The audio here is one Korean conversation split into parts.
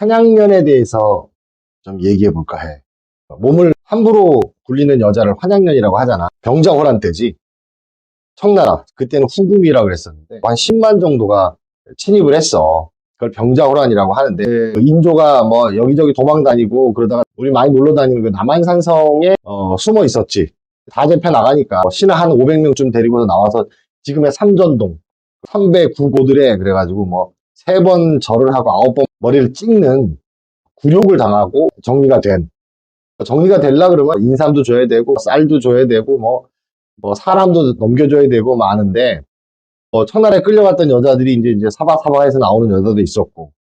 환양년에 대해서 좀 얘기해 볼까 해. 몸을 함부로 굴리는 여자를 환양년이라고 하잖아. 병자호란 때지. 청나라. 그때는 후궁이라고 그랬었는데 한 10만 정도가 침입을 했어. 그걸 병자호란이라고 하는데 그 인조가 뭐 여기저기 도망 다니고 그러다가 우리 많이 놀러 다니는 그 남한산성에 어, 숨어 있었지. 다 잡혀 나가니까 신하 한 500명쯤 데리고서 나와서 지금의 삼전동 309고들에 그래가지고 뭐 세 번 절을 하고 아홉 번 머리를 찍는 굴욕을 당하고 정리가 된 정리가 되려 그러면 인삼도 줘야 되고 쌀도 줘야 되고 뭐, 뭐 사람도 넘겨줘야 되고 많은데 뭐 청나라에 끌려갔던 여자들이 이제 이제 사바사바에서 나오는 여자도 있었고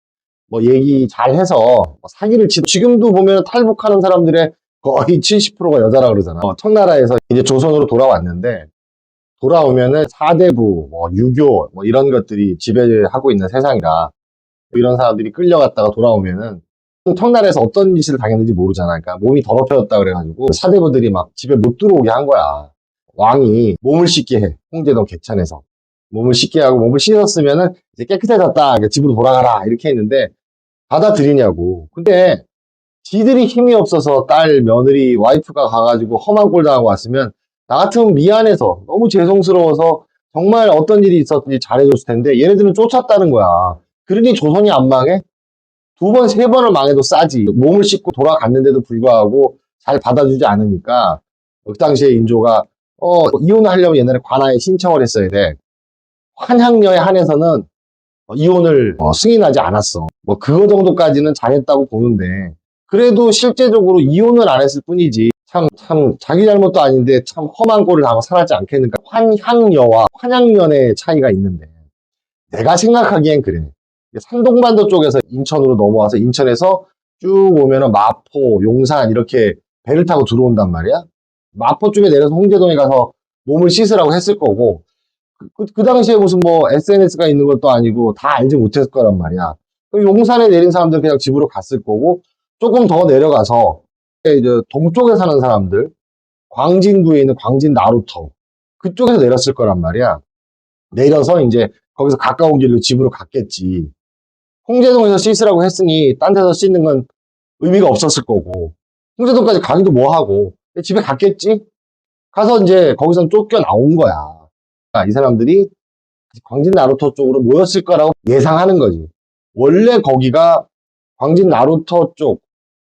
뭐 얘기 잘 해서 뭐 사기를 치 지금도 보면 탈북하는 사람들의 거의 70%가 여자라 그러잖아. 어, 청나라에서 이제 조선으로 돌아왔는데 돌아오면은 사대부, 뭐 유교, 뭐 이런 것들이 지배하고 있는 세상이라 이런 사람들이 끌려갔다가 돌아오면은 청나라에서 어떤 짓을 당했는지 모르잖아. 그러니까 몸이 더럽혀졌다 그래가지고 사대부들이 막 집에 못 들어오게 한 거야. 왕이 몸을 씻게 해. 홍제동 개천에서. 몸을 씻게 하고 몸을 씻었으면은 이제 깨끗해졌다. 그러니까 집으로 돌아가라. 이렇게 했는데 받아들이냐고. 근데 지들이 힘이 없어서 딸, 며느리, 와이프가 가가지고 험한 꼴 당하고 왔으면 나 같으면 미안해서 너무 죄송스러워서 정말 어떤 일이 있었든지 잘해줬을 텐데 얘네들은 쫓았다는 거야. 그러니 조선이 안 망해? 두 번, 세 번을 망해도 싸지. 몸을 씻고 돌아갔는데도 불구하고 잘 받아주지 않으니까 그 당시에 인조가 어, 이혼을 하려면 옛날에 관아에 신청을 했어야 돼. 환향녀에 한해서는 어, 이혼을 어, 승인하지 않았어. 뭐 그거 정도까지는 잘했다고 보는데 그래도 실제적으로 이혼을 안 했을 뿐이지. 참, 참, 자기 잘못도 아닌데 참 험한 꼴을 당하고 살았지 않겠는가. 환향녀와 환양년의 차이가 있는데. 내가 생각하기엔 그래. 산동반도 쪽에서 인천으로 넘어와서 인천에서 쭉 오면은 마포, 용산 이렇게 배를 타고 들어온단 말이야. 마포 쪽에 내려서 홍제동에 가서 몸을 씻으라고 했을 거고, 그, 그 당시에 무슨 뭐 SNS가 있는 것도 아니고 다 알지 못했을 거란 말이야. 그 용산에 내린 사람들 그냥 집으로 갔을 거고, 조금 더 내려가서 이제 동쪽에 사는 사람들, 광진구에 있는 광진 나루터 그쪽에서 내렸을 거란 말이야. 내려서 이제 거기서 가까운 길로 집으로 갔겠지. 홍제동에서 씻으라고 했으니 딴 데서 씻는 건 의미가 없었을 거고 홍제동까지 가기도 뭐하고 집에 갔겠지? 가서 이제 거기선 쫓겨 나온 거야. 그러니까 이 사람들이 광진 나루터 쪽으로 모였을 거라고 예상하는 거지. 원래 거기가 광진 나루터 쪽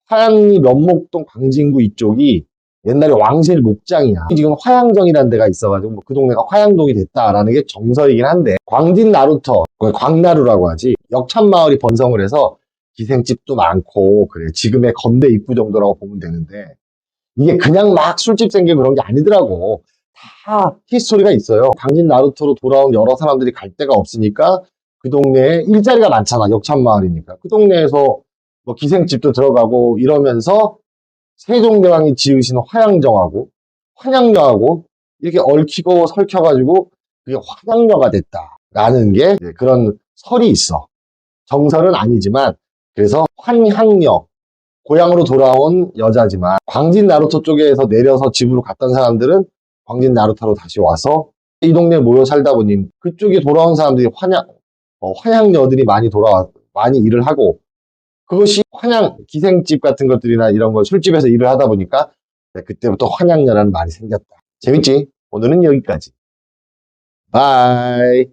화양리 면목동 광진구 이쪽이 옛날에 왕실 목장이야. 지금 화양정이라는 데가 있어가지고 뭐 그 동네가 화양동이 됐다라는 게 정설이긴 한데 광진 나루터, 광나루라고 하지. 역참마을이 번성을 해서 기생집도 많고 그래 지금의 건대 입구 정도라고 보면 되는데 이게 그냥 막 술집 생기고 그런 게 아니더라고. 다 히스토리가 있어요. 광진 나루터로 돌아온 여러 사람들이 갈 데가 없으니까 그 동네에 일자리가 많잖아. 역참마을이니까. 그 동네에서 뭐 기생집도 들어가고 이러면서 세종대왕이 지으신 화양정하고 환양녀하고 이렇게 얽히고 설켜가지고 그게 환양녀가 됐다라는 게 그런 설이 있어. 정설은 아니지만 그래서 환향녀 고향으로 돌아온 여자지만 광진 나루터 쪽에서 내려서 집으로 갔던 사람들은 광진 나루터로 다시 와서 이 동네에 모여 살다 보니 그쪽에 돌아온 사람들이 환양 어, 환양녀들이 많이 돌아와 많이 일을 하고 그것이 환양 기생집 같은 것들이나 이런 거 술집에서 일을 하다 보니까 그때부터 환양녀라는 말이 생겼다. 재밌지? 오늘은 여기까지. 바이.